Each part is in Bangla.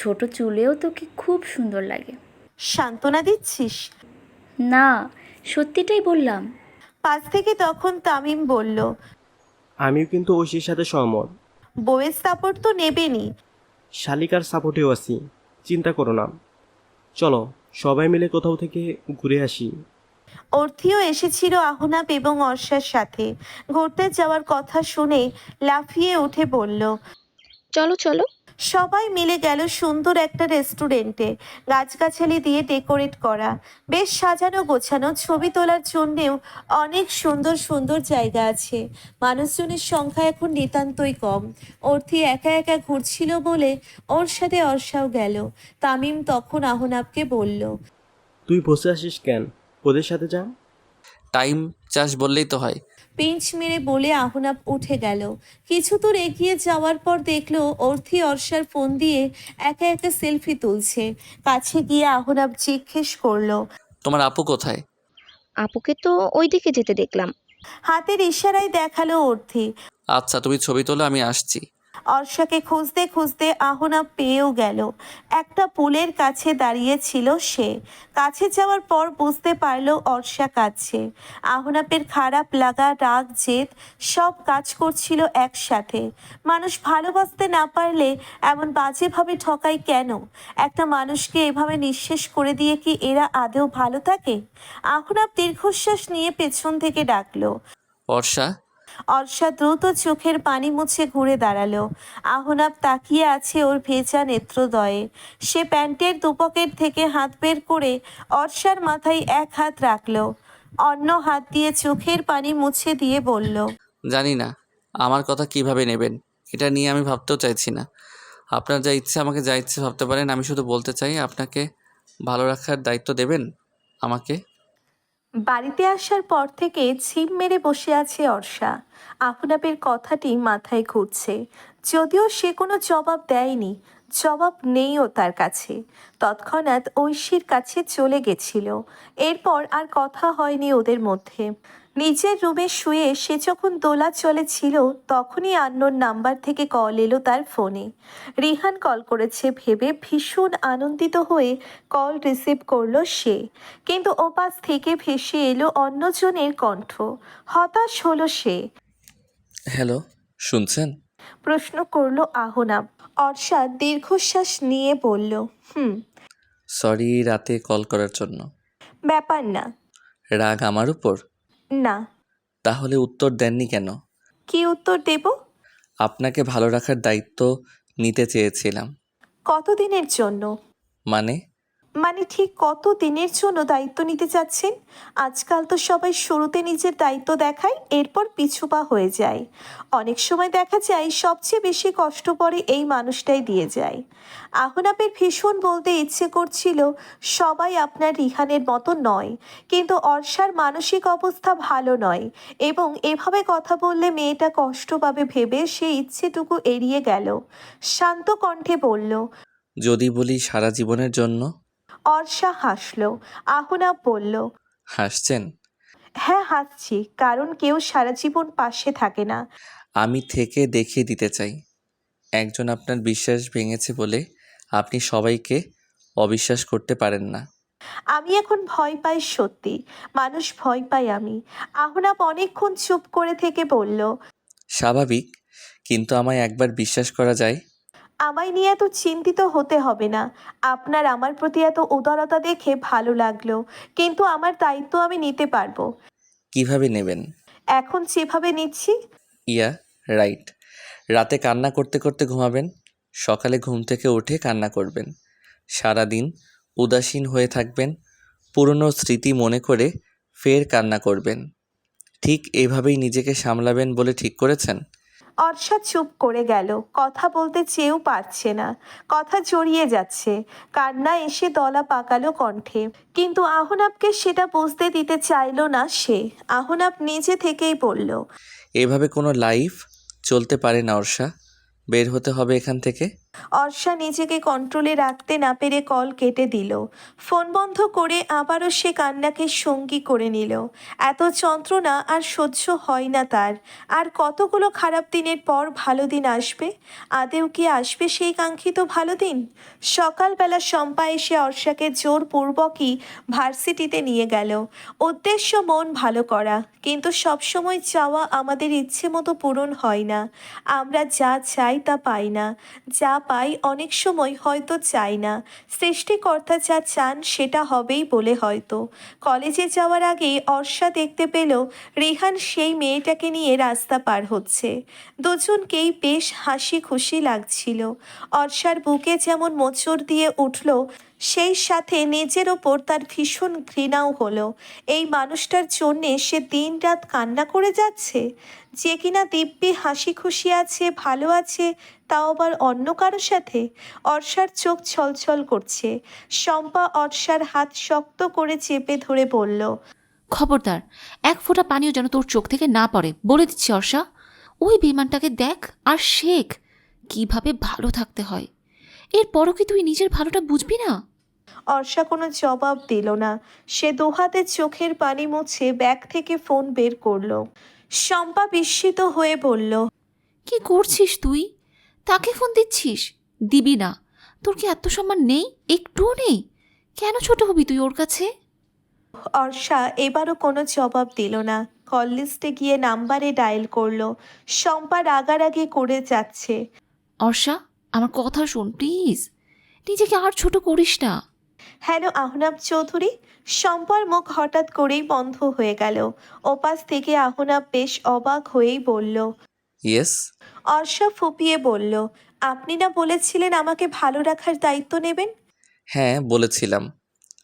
ছোট চুলেও তোকে খুব সুন্দর লাগে। সান্ত্বনা দিচ্ছিস? না সত্যিটাই বললাম। পাশ থেকে তখন তামিম বলল আমিও কিন্তু ঐশীর সাথে সহমত। বউয়ের সাপোর্ট তো নেবেনি শালিকার সাপোর্টেও আছি চিন্তা করো না। চলো সবাই মিলে কোথাও থেকে ঘুরে আসি। অর্থিও এসেছিল আহনাব এবং অর্ষার সাথে। ঘুরতে যাওয়ার কথা শুনে লাফিয়ে উঠে বলল চলো চলো। সবাই মিলে গেল সুন্দর একটা রেস্টুরেন্টে। গাছগাছালি দিয়ে ডেকোরেট করা। বেশ সাজানো গোছানো ছবি তোলার জন্যেও অনেক সুন্দর সুন্দর জায়গা আছে। মানুষজনের সংখ্যা এখন নিতান্তই কম। অর্থি একা একা ঘুরছিল বলে ওর সাথে অর্ষাও গেল। তামিম তখন আহনাবকে বলল তুই বসে আসিস কেন? ওদের সাথে যা। টাইম চাষ বললেই তো হয়। পিঞ্চ মেরে বলে আহনাপ উঠে গেল। কিছু দূর এগিয়ে যাওয়ার পর দেখল অর্থি অর্ষার ফোন দিয়ে একা একা সেলফি তুলছে। কাছে গিয়ে আহনাব জিজ্ঞেস করল তোমার আপু কোথায়? আপুকে তো ওই দিকে যেতে দেখলাম। হাতের ইশারায় দেখাল অর্থি। আচ্ছা তুমি ছবি তোলো আমি আসছি। অর্ষাকে খুঁজতে খুঁজতে আহনাব পেয়েও গেল। একটা পুলের কাছে দাঁড়িয়ে ছিল সে। কাছে যাওয়ার পর বুঝতে পারল অর্ষা কাছে আহনাপের খারাপ লাগা, রাগ, জেদ সব কাজ করছিল একসাথে। মানুষ ভালোবাসতে না পারলে এমন বাজেভাবে ঠকায় কেন? একটা মানুষকে এভাবে নিঃশেষ করে দিয়ে কি এরা আদৌ ভালো থাকে? আহনাব দীর্ঘশ্বাস নিয়ে পেছন থেকে ডাকলো। বর্ষা অর্ষা দ্রুত চোখের পানি মুছে ঘুরে দাঁড়াল। আহনাব তাকিয়ে আছে ওর ভেজা নেত্রদয়ে। সে প্যান্টের দুপকেট থেকে হাত বের করে অর্ষার মাথায় এক হাত রাখল। অন্য হাত দিয়ে চোখের পানি মুছে দিয়ে বলল, জানি না, আমার কথা কীভাবে নেবেন? এটা নিয়ে আমি ভাবতেও চাইছি না। আপনার যা ইচ্ছে, আমাকে যা ইচ্ছে ভাবতে পারেন। আমি শুধু বলতে চাই, আপনাকে ভালো রাখার দায়িত্ব দেবেন আমাকে? বাড়িতে আসার পর থেকে ছিপ মেরে বসে আছে অর্ষা। আহনাবের কথাটি মাথায় ঘুরছে। যদিও সে কোনো জবাব দেয়নি, জবাব নেইও তার কাছে। তৎক্ষণাৎ ঐশীর কাছে চলে গেছিল। এরপর আর কথা হয়নি ওদের মধ্যে। নিজের রুমে শুয়ে সে যখন দোলা চলে ছিল তখনই আন্নোর নাম্বার থেকে কল এলো তার ফোনে। রিহান কল করেছে ভেবে ভীষণ আনন্দিত হয়ে কল রিসিভ করল সে। কিন্তু ওপাশ থেকে ভেসে এলো অন্যজনের কণ্ঠ। হতাশ হলো সে। হ্যালো শুনছেন? প্রশ্ন করল আহনাব। অর্ষা দীর্ঘশ্বাস নিয়ে বলল হুম। সরি রাতে কল করার জন্য। ব্যাপার না। রাগ আমার উপর? না। তাহলে উত্তর দেননি কেন? কি উত্তর দেব? আপনাকে ভালো রাখার দায়িত্ব নিতে চেয়েছিলাম। কতদিনের জন্য? মানে? মানে ঠিক কত দিনের জন্য দায়িত্ব নিতে চাচ্ছেন? আজকাল তো সবাই শুরুতে নিজের দায়িত্ব দেখায়, এরপর পিছুপা হয়ে যায়। অনেক সময় দেখা যায় সবচেয়ে বেশি কষ্ট পড়ে এই মানুষটাই দিয়ে যায়। আহনাপের ভীষণ বলতে ইচ্ছে করছিল, সবাই আপনার রিহানের মতো নয়, কিন্তু অর্ষার মানসিক অবস্থা ভালো নয় এবং এভাবে কথা বললে মেয়েটা কষ্ট পাবে ভেবে সে ইচ্ছেটুকু এড়িয়ে গেল। শান্ত কণ্ঠে বলল, যদি বলি সারা জীবনের জন্য অর্ষা হাসল আহনাব বলল হাসছেন? হ্যাঁ হাসছি কারণ কেউ সারা জীবন পাশে থাকে না। আমি থেকে দেখিয়ে দিতে চাই। একজন আপনার বিশ্বাস ভেঙেছে বলে আপনি সবাইকে অবিশ্বাস করতে পারেন না। আমি এখন ভয় পাই সত্যি মানুষ ভয় পাই আমি। আহনাব অনেকক্ষণ চুপ করে থেকে বলল স্বাভাবিক কিন্তু আমায় একবার বিশ্বাস করা যায় আমায় নিয়ে এত চিন্তিত হতে হবে না। আপনার আমার প্রতি এত উদারতা দেখে ভালো লাগল কিন্তু আমার দায়িত্ব আমি নিতে পারব। কীভাবে নেবেন? এখন যেভাবে নিচ্ছি। Yeah right. রাতে কান্না করতে করতে ঘুমাবেন সকালে ঘুম থেকে উঠে কান্না করবেন। সারাদিন উদাসীন হয়ে থাকবেন পুরনো স্মৃতি মনে করে ফের কান্না করবেন। ঠিক এভাবেই নিজেকে সামলাবেন বলে ঠিক করেছেন? অর্ষা চুপ করে গেল। কথা বলতে চেয়েও পারছে না। কথা জড়িয়ে যাচ্ছে। কান্না এসে দলা পাকালো কণ্ঠে। কিন্তু আহনাবকে সেটা বুঝতে দিতে চাইল না সে। আহনাব নিজে থেকেই বলল, এভাবে কোনো লাইফ চলতে পারে না অর্ষা। বের হতে হবে এখান থেকে। অর্ষা নিজেকে কন্ট্রোলে রাখতে না পেরে কল কেটে দিল। ফোন বন্ধ করে আবারও সে কান্নাকে সঙ্গী করে নিল। এত যন্ত্রণা আর সহ্য হয় না তার। আর কতগুলো খারাপ দিনের পর ভালো দিন আসবে? আদেও কি আসবে সেই কাঙ্ক্ষিত ভালো দিন? সকালবেলা শম্পা এসে অর্ষাকে জোরপূর্বকই ভার্সিটিতে নিয়ে গেল। উদ্দেশ্য মন ভালো করা, কিন্তু সবসময় চাওয়া আমাদের ইচ্ছে মতো পূরণ হয় না। আমরা যা চাই তা পাই না। যা পাই অনেক সময় হয়তো চাই না। সৃষ্টিকর্তা যা চান সেটা হবেই বলে হয়তো। কলেজে যাওয়ার আগে অর্ষা দেখতে পেল রেহান সেই মেয়েটাকে নিয়ে রাস্তা পার হচ্ছে। দুজনকেই বেশ হাসি খুশি লাগছিল। অর্ষার বুকে যেমন মোচড় দিয়ে উঠল সেই সাথে নিজের ওপর তার ভীষণ ঘৃণাও হলো। এই মানুষটার জন্যে সে দিন রাত কান্না করে যাচ্ছে? যে কিনা দিব্যি হাসি খুশি আছে, ভালো আছে, তাও আবার অন্য কারোর সাথে? অর্ষার চোখ ছলছল করছে। শম্পা অর্ষার হাত শক্ত করে চেপে ধরে বলল, খবরদার, এক ফোঁটা পানিও যেন তোর চোখ থেকে না পড়ে। বলে দিচ্ছি অর্ষা, ওই বিমানটাকে দেখ আর শেখ। কীভাবে ভালো থাকতে হয়। এরপরও কি তুই নিজের ভালোটা বুঝবি না? অর্ষা কোনো জবাব দিল না। সে দুহাতে চোখের পানি মুছে ব্যাগ থেকে ফোন বের করল। শম্পা বিস্মিত হয়ে বলল কি করছিস তুই? তাকে ফোন দিচ্ছিস? দিবি না। তোর কি আত্মসম্মান নেই? একটুও নেই? কেন ছোট হবি তুই ওর কাছে? অর্ষা এবারও কোনো জবাব দিল না। কল লিস্টে গিয়ে নাম্বারে ডায়াল করল। শম্পা রাগারাগি করে যাচ্ছে। অর্ষা আমার কথা শোন প্লিজ। নিজেকে আর ছোট করিস না। হ্যালো আহনাব চৌধুরী। শম্পার মুখ হঠাৎ করেই বন্ধ হয়ে গেল। ওপাশ থেকে আহনাব বেশ অবাক হয়েই বলল ইয়েস। অর্ষা ফুপিয়ে বলল আপনি না বলেছিলেন আমাকে ভালো রাখার দায়িত্ব নেবেন? হ্যাঁ বলেছিলাম।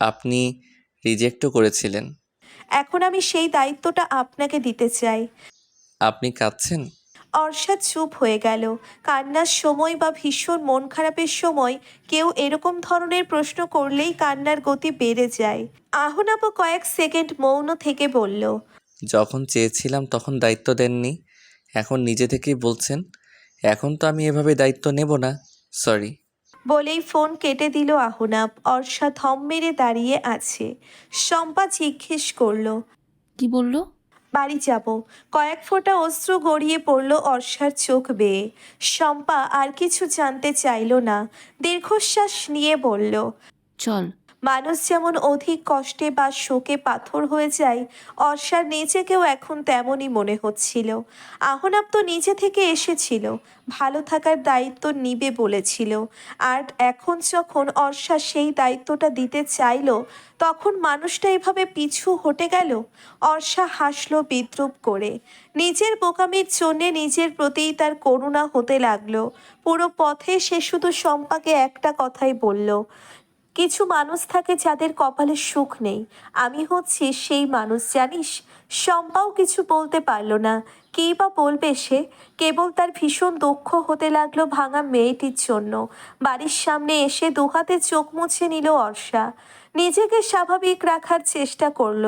আপনি রিজেক্টও করেছিলেন। এখন আমি সেই দায়িত্বটা আপনাকে দিতে চাই। আপনি কাঁদছেন? অর্ষা চুপ হয়ে গেল। কান্নার সময় বা ভীষণ মন খারাপের সময় কেউ এরকম ধরনের প্রশ্ন করলেই কান্নার গতি বেড়ে যায়। আহনাবও কয়েক সেকেন্ড মৌন থেকে বলল যখন চেয়েছিলাম তখন দায়িত্ব দেননি। এখন নিজে থেকেই বলছেন এখন তো আমি এভাবে দায়িত্ব নেব না। সরি। বলেই ফোন কেটে দিল আহনাব। অর্ষা থম মেরে দাঁড়িয়ে আছে। শম্পা জিজ্ঞেস করল কি বলল? বাড়ি যাব। কয়েক ফোঁটা অস্ত্র গড়িয়ে পড়ল অর্ষার চোখ বেয়ে। শম্পা আর কিছু জানতে চাইল না। দীর্ঘশ্বাস নিয়ে বলল, চল মানুষ যেমন অধিক কষ্টে বা শোকে পাথর হয়ে যায়, অর্ষার নিজেকেও এখন তেমনই মনে হচ্ছিল। আহনাব তো নিজে থেকে এসেছিল, ভালো থাকার দায়িত্ব নিবে বলেছিল। আর এখন যখন অর্ষা সেই দায়িত্বটা দিতে চাইল, তখন মানুষটা এভাবে পিছু হটে গেল। অর্ষা হাসলো বিদ্রুপ করে। নিজের বোকামির জন্যে নিজের প্রতিই তার করুণা হতে লাগল। পুরো পথে সে শুধু শম্পাকে একটা কথাই বলল কিছু মানুষ থাকে যাদের কপালে সুখ নেই। আমি হচ্ছি সেই মানুষ, জানিস? শম্পাও কিছু বলতে পারল না। কী বা বলবে সে? কেবল তার ভীষণ দুঃখ হতে লাগল ভাঙা মেয়েটির জন্য। বাড়ির সামনে এসে দুহাতে চোখ মুছে নিল অর্ষা। নিজেকে স্বাভাবিক রাখার চেষ্টা করল।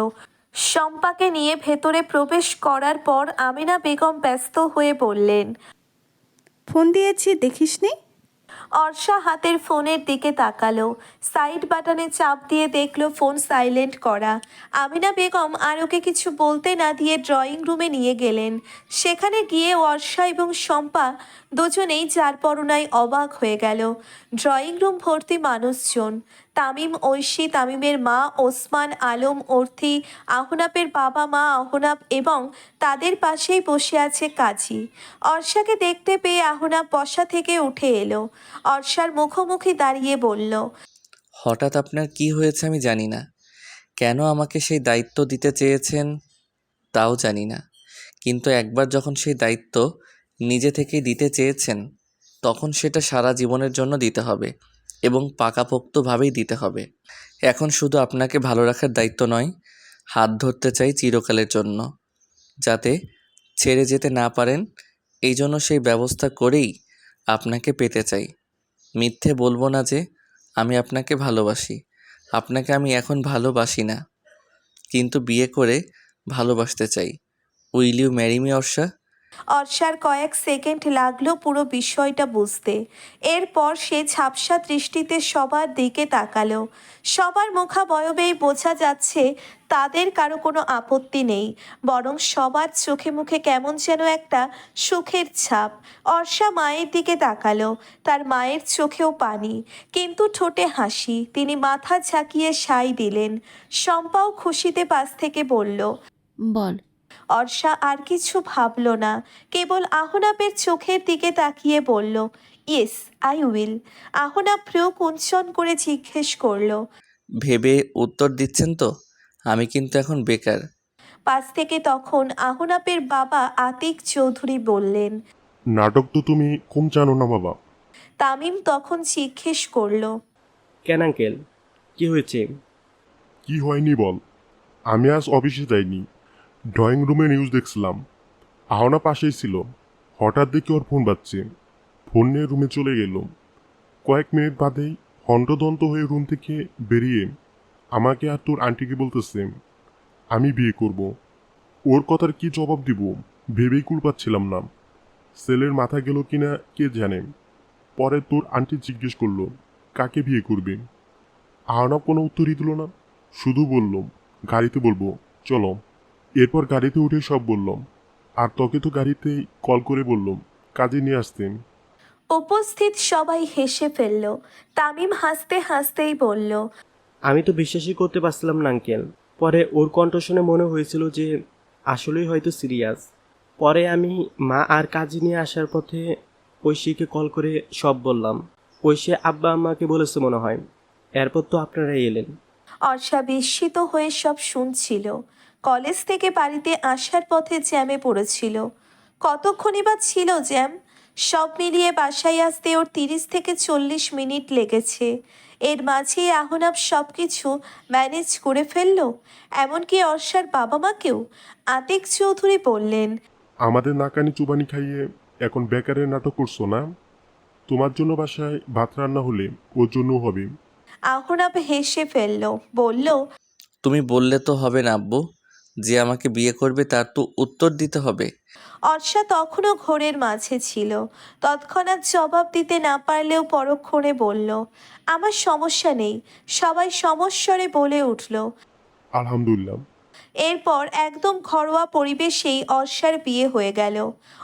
শম্পাকে নিয়ে ভেতরে প্রবেশ করার পর আমিনা বেগম ব্যস্ত হয়ে বললেন, ফোন দিয়েছি, দেখিসনি? অর্ষা হাতের ফোনের দিকে তাকালো। সাইড বাটনে চাপ দিয়ে দেখল ফোন সাইলেন্ট করা। আমিনা বেগম আর ওকে কিছু বলতে না দিয়ে ড্রয়িং রুমে নিয়ে গেলেন। সেখানে গিয়ে অর্ষা এবং শম্পা দুজনেই যার পরনায় অবাক হয়ে গেল। ড্রয়িং রুম ভর্তি মানুষজন। তামিম ঐশী, তামিমের মা ওসমান আলম অর্থি আহনাপের বাবা মা আহনাপ এবং তাদের পাশেই বসে আছে কাজী। অর্ষাকে দেখতে পেয়ে আহনাপ বসা থেকে উঠে এলো। অর্ষার মুখোমুখি দাঁড়িয়ে বলল, হঠাৎ আপনার কি হয়েছে আমি জানি না। কেন আমাকে সেই দায়িত্ব দিতে চেয়েছেন তাও জানি না। কিন্তু একবার যখন সেই দায়িত্ব নিজে থেকেই দিতে চেয়েছেন, তখন সেটা সারা জীবনের জন্য দিতে হবে। এবং পাকাপোক্তভাবেই দিতে হবে। এখন শুধু আপনাকে ভালো রাখার দায়িত্ব নয়, হাত ধরতে চাই চিরকালের জন্য। যাতে ছেড়ে যেতে না পারেন এই জন্য সেই ব্যবস্থা করেই আপনাকে পেতে চাই। মিথ্যে বলব না যে আমি আপনাকে ভালোবাসি। আপনাকে আমি এখন ভালোবাসি না। কিন্তু বিয়ে করে ভালোবাসতে চাই। Will you marry me, Orsha? অর্ষার কয়েক সেকেন্ড লাগল পুরো বিষয়টা বুঝতে। এরপর সে ঝাপসা দৃষ্টিতে সবার দিকে তাকালো। সবার মুখাবয়বেই বোঝা যাচ্ছে তাদের কারও কোনো আপত্তি নেই, বরং সবার চোখে মুখে কেমন যেন একটা সুখের ছাপ। অর্ষা মায়ের দিকে তাকালো, তার মায়ের চোখেও পানি, কিন্তু ঠোঁটে হাসি, তিনি মাথা ঝাঁকিয়ে সাই দিলেন। শম্পাও খুশিতে পাশ থেকে বলল, বল অর্ষা আর কিছু ভাবল না। কেবল আহনাপের চোখের দিকে তাকিয়ে বলল ইয়েস আই উইল। আহনাপ ভ্রু কুঞ্চন করে জিজ্ঞেস করল ভেবে উত্তর দিচ্ছেন তো? আমি কিন্তু এখন বেকার। পাশ থেকে তখন আহনাপের বাবা আতিক চৌধুরী বললেন নাটক তো তুমি কম জানো না বাবা। তামিম তখন জিজ্ঞেস করল কেন আঙ্কেল? কি হয়েছে? কি হয়নি বল আমি আজ অফিসে যাইনি। ড্রয়িং রুমে নিউজ দেখছিলাম। আহনা পাশেই ছিল। হঠাৎ দেখি ওর ফোন বাজছে। ফোন নিয়ে রুমে চলে গেল। কয়েক মিনিট বাদেই হন্তদন্ত হয়ে রুম থেকে বেরিয়ে আমাকে আর তোর আন্টিকে বলতেছে, আমি বিয়ে করব। ওর কথার কি জবাব দিব? ভেবেই কুল পাচ্ছিলাম না। ছেলের মাথা গেল কিনা কে জানে? পরে তোর আন্টি জিজ্ঞেস করল, কাকে বিয়ে করবে? আহনা কোনো উত্তরই দিল না। শুধু বললাম গাড়িতে বলব। চলো। এরপর গাড়িতে উঠে সব বললাম। আর তোকে তো গাড়িতেই কল করে বললাম কাজে নিয়ে আসতেন। উপস্থিত সবাই হেসে ফেলল। তামিম হাসতে হাসতেই বলল আমি তো বিশ্বাসই করতে পারছিলাম না আঙ্কেল। পরে ওর কণ্ঠ শুনে মনে হয়েছিল যে আসলেই হয়তো সিরিয়াস। পরে আমি মা আর কাজে নিয়ে আসার পথে ঐশীকে কল করে সব বললাম। ঐশী আব্বা আম্মাকে বলেছে মনে হয়। এরপর তো আপনারাই এলেন। অর্ষা বিস্মিত হয়ে সব শুনছিল। কলেজ থেকে বাড়িতে আসার পথে জ্যামে পড়েছিল। কতক্ষণই বা ছিল জ্যাম সব মিলিয়ে বাসায় আসতে ওর তিরিশ থেকে চল্লিশ মিনিট লেগেছে। এর মাঝেই আহনাব সব কিছু ম্যানেজ করে ফেলল এমনকি অর্ষার বাবা মাকেও। আতিক চৌধুরী বললেন আমাদের নাকানি চুবানি খাইয়ে এখন বেকারের নাটক করছ না? তোমার জন্য বাসায় ভাত রান্না হলে ওর জন্য হবে। আহনাব হেসে ফেলল বলল তুমি বললে তো হবে না আব্বু। যে আমাকে বিয়ে করবে তার তো উত্তর দিতে হবে। অর্ষা তখনও ঘোরের মাঝে ছিল। তৎক্ষণাৎ জবাব দিতে না পারলেও পরক্ষণে বলল আমার সমস্যা নেই। সবাই সমস্বরে বলে উঠল আলহামদুলিল্লাহ। এরপর একদম ঘরোয়া পরিবেশেই অর্ষার বিয়ে হয়ে গেল।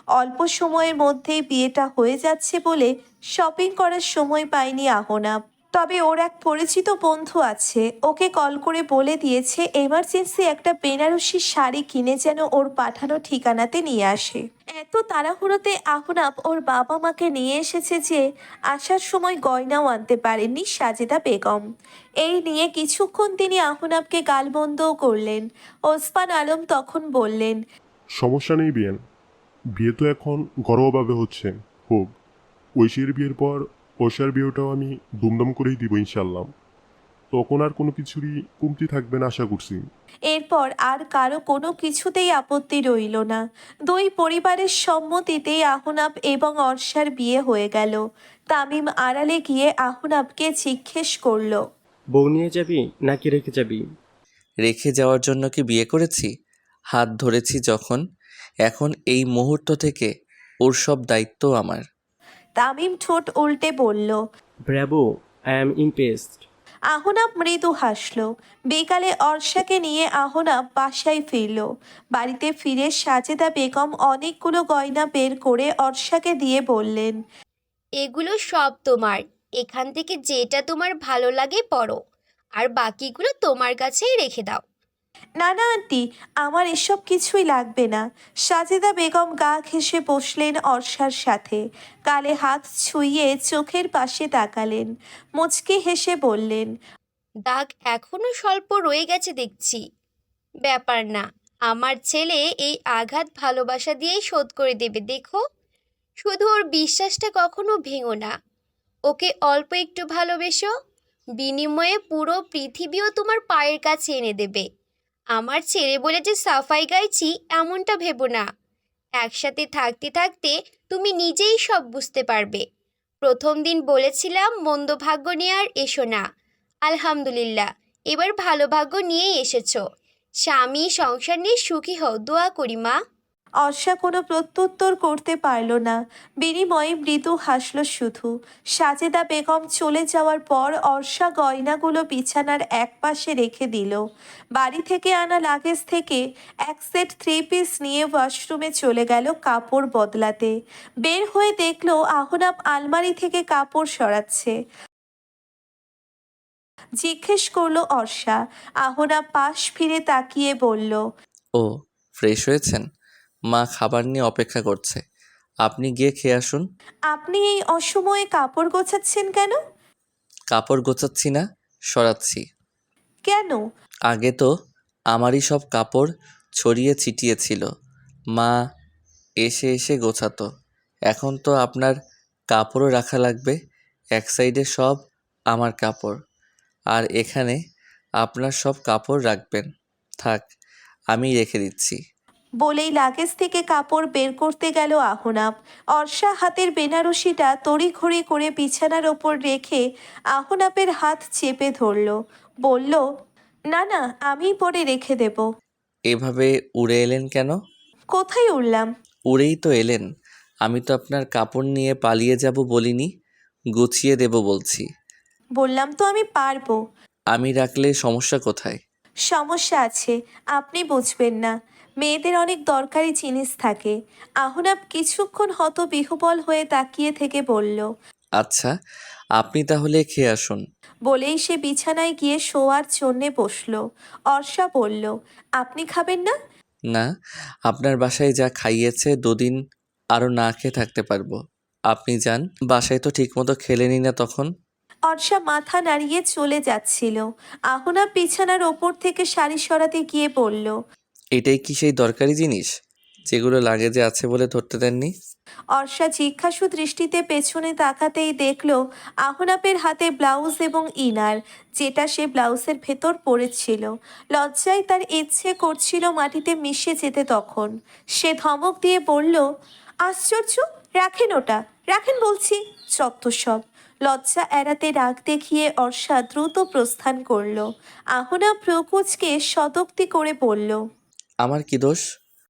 অল্প সময়ের মধ্যেই বিয়েটা হয়ে যাচ্ছে বলে শপিং করার সময় পায়নি আহনাব। তবে ওর এক পরিচিত বন্ধু আছে। ওকে কল করে বলে দিয়েছে এমার্জেন্সি একটা বেনারসি শাড়ি কিনে যেন ওর পাঠানো ঠিকানাতে নিয়ে আসে। এত তাড়াহুড়োতে আহনাব ওর বাবা মাকে নিয়ে এসেছে যে, আসার সময় গয়নাও আনতে পারেননি সাজেদা বেগম। এই নিয়ে কিছুক্ষণ তিনি আহনাবকে গালবন্ধও করলেন। ওসমান আলম তখন বললেন, সমস্যা নেই বিয়েন। বিয়ে তো এখন ঘরোয়াভাবে হচ্ছে হোক ঐশীর বিয়ের পর ঐশার বিয়েটাও আমি দুমদম করেই দিব ইনশাল্লাহ তখন আর কোনো কিছুরই কমতি থাকবে না আশা করছি। এরপর আর কারও কোনো কিছুতেই আপত্তি রইল না। দুই পরিবারের সম্মতিতেই আহনাব এবং অর্ষার বিয়ে হয়ে গেল। তামিম আড়ালে গিয়ে আহনাবকে জিজ্ঞেস করল বউ নিয়ে যাবি নাকি রেখে যাবি? রেখে যাওয়ার জন্য কি বিয়ে করেছি? হাত ধরেছি যখন এখন এই মুহূর্ত থেকে ওর সব দায়িত্ব আমার। তামিম ঠোঁট উল্টে বলল bravo I am impressed. Ahnab মৃদু হাসল। বিকালে অর্ষাকে নিয়ে আহনাব বাসায় ফিরল। বাড়িতে ফিরে সাজেদা বেগম অনেকগুলো গয়না বের করে অর্ষাকে দিয়ে বললেন এগুলো সব তোমার। এখান থেকে যেটা তোমার ভালো লাগে পড়ো। আর বাকিগুলো তোমার কাছেই রেখে দাও। না না আন্টি, আমার এসব কিছুই লাগবে না। সাজেদা বেগম গা ঘেঁষে বসলেন অর্ষার সাথে। কালে হাত ছুঁয়ে চোখের পাশে তাকালেন। মুচকি হেসে বললেন, দাগ এখনও স্বল্প রয়ে গেছে দেখছি। ব্যাপার না, আমার ছেলে এই আঘাত ভালোবাসা দিয়েই শোধ করে দেবে, দেখো। শুধু ওর বিশ্বাসটা কখনো ভেঙো না। ওকে অল্প একটু ভালোবেসো, বিনিময়ে পুরো পৃথিবীও তোমার পায়ের কাছে এনে দেবে। আমার ছেলে বলে যে সাফাই গাইছি, এমনটা ভেবো না। একসাথে থাকতে থাকতে তুমি নিজেই সব বুঝতে পারবে। প্রথম দিন বলেছিলাম, মন্দ ভাগ্য নিয়ে আর এসো না। আলহামদুলিল্লাহ, এবার ভালো ভাগ্য নিয়েই এসেছ। স্বামী, সংসার নিয়ে সুখী হও, দোয়া করি মা। অর্ষা কোনো প্রত্যুত্তর করতে পারল না। বিনিময়ে মৃদু হাসল শুধু। সাজেদা বেগম চলে যাওয়ার পর অর্ষা গয়নাগুলো বিছানার এক পাশে রেখে দিল। বাড়ি থেকে আনা লাগেজ থেকে এক সেট থ্রি পিস নিয়ে ওয়াশরুমে চলে গেল কাপড় বদলাতে। বের হয়ে দেখল আহনাব আলমারি থেকে কাপড় সরাচ্ছে। জিজ্ঞেস করল অর্ষা। আহনা পাশ ফিরে তাকিয়ে বলল, ও, ফ্রেশ হয়েছেন? মা খাবার নিয়ে অপেক্ষা করছে। আপনি গিয়ে খেয়ে আসুন। আপনি এই অসময়ে কাপড় গোছাচ্ছেন কেন? কাপড় গোছাচ্ছি না সরাচ্ছি। কেন? আগে তো আমারই সব কাপড় ছড়িয়ে ছিটিয়ে ছিল মা এসে এসে গোছাতো। এখন তো আপনার কাপড়ও রাখা লাগবে এক সাইডে সব আমার কাপড়। আর এখানে আপনার সব কাপড় রাখবেন। থাক আমি রেখে দিচ্ছি। বলেই লাগেজ থেকে কাপড় বের করতে গেল আহনাব। অর্ষা হাতের বেনারসিটা তড়িঘড়ি করে বিছানার ওপর রেখে আহনাবের হাত চেপে ধরল। বলল না না আমি পরে রেখে দেব। এভাবে উড়ে এলেন কেন? কোথায় উড়লাম? উড়েই তো এলেন। আমি তো আপনার কাপড় নিয়ে পালিয়ে যাব বলিনি গুছিয়ে দেব বলছি। বললাম তো আমি পারব। আমি রাখলে সমস্যা কোথায়? সমস্যা আছে আপনি বুঝবেন না। মেয়েদের অনেক দরকারি জিনিস থাকে। আহনাব কিছুক্ষণ হত বিহবল হয়ে তাকিয়ে থেকে বলল আচ্ছা আপনি তাহলে খেয়ে আসুন। বলেই সে বিছানায় গিয়ে শোয়ার জন্যে বসল। অর্ষা বলল আপনি খাবেন না? না আপনার বাসায় যা খাইয়েছে দুদিন আরও না খেয়ে থাকতে পারব। আপনি যান বাসায় তো ঠিকমতো খেলেনি না তখন। অর্ষা মাথা নাড়িয়ে চলে যাচ্ছিল। আহনা বিছানার ওপর থেকে শাড়ি সরাতে গিয়ে বলল এটাই কি সেই দরকারি জিনিস যেগুলো লাগেজে আছে বলে ধরতে দেননি? অর্ষা জিজ্ঞাসু দৃষ্টিতে পেছনে তাকাতেই দেখল আহনাপের হাতে ব্লাউজ এবং ইনার, যেটা সে ব্লাউজের ভেতর পড়েছিল লজ্জায় তার ইচ্ছে করছিল মাটিতে মিশে যেতে তখন। সে ধমক দিয়ে বলল, আশ্চর্য, রাখেন ওটা, রাখেন বলছি, চত্ব সব। লজ্জা এড়াতে রাগ দেখিয়ে অর্ষা দ্রুত প্রস্থান করল। আহনা প্রকোচকে সদক্তি করে বলল আমার কি দোষ?